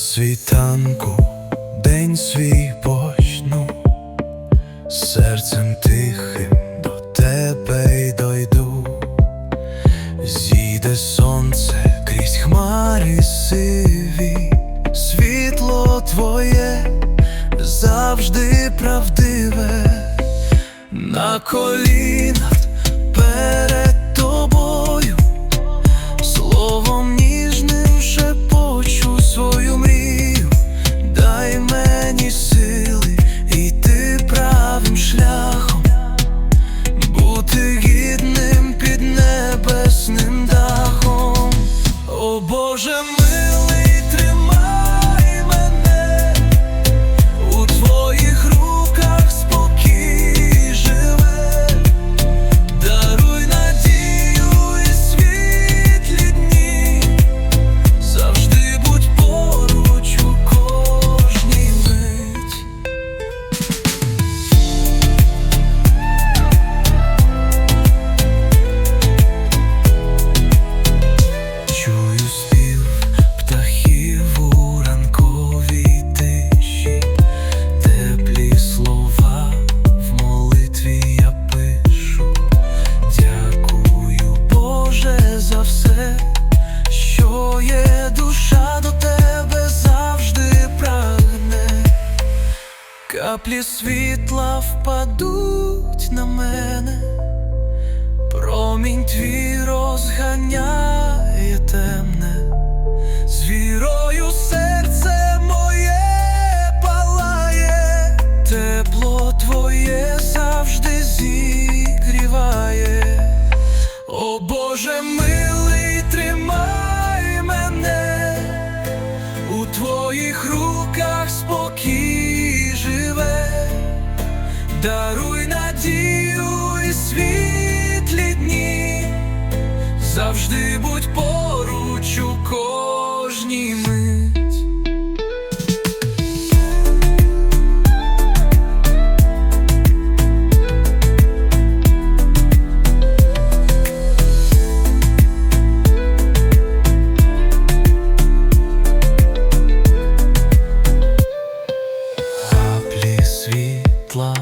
світанку день свій почну, серцем тихим до тебе й дойду, зійде сонце крізь хмарі сиві, світло твоє завжди правдиве, на колінах О Каплі світла впадуть на мене, промінь твій розганяє темне, з вірою серце моє палає, тепло твоє завжди зігріває. О Боже милий, тримай мене, у твоїх руках спокій даруй надію і світлі дні, завжди будь поруч у кожній мить. Каплі світла